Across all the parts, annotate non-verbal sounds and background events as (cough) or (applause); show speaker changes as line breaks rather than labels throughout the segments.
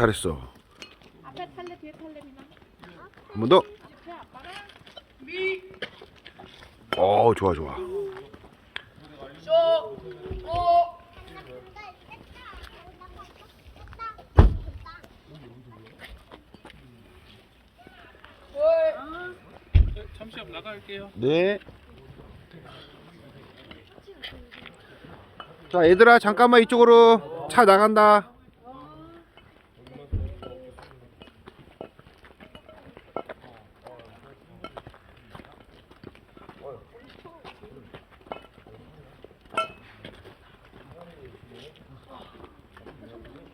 잘했어.
앞에 탈래 뒤에 탈래 미나
한 번 더.
앞에 아빠랑
어, 좋아, 좋아.
잠시만 나갈게요.
네. 자, 얘들아, 잠깐만 이쪽으로 차 나간다.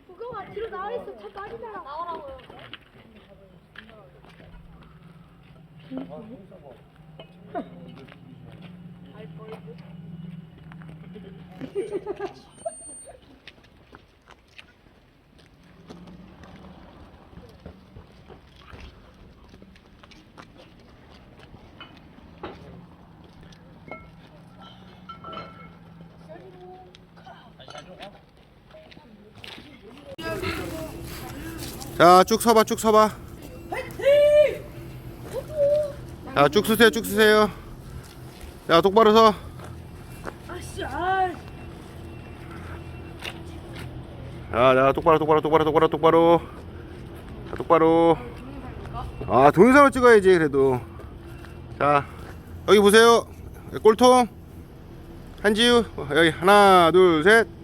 그거 뒤로 나와 있어. 차 빠지잖아. 나오라고요. (laughs) (laughs)
자, 쭉 서봐, 쭉 서봐. 자, 쭉 쓰세요, 쭉 쓰세요. 자, 똑바로 서. 자, 자, 똑바로, 똑바로, 똑바로, 똑바로, 똑바로. 자, 똑바로. 아, 동영상을 찍어야지, 그래도. 자, 여기 보세요. 꼴통. 한지우. 여기 하나, 둘, 셋.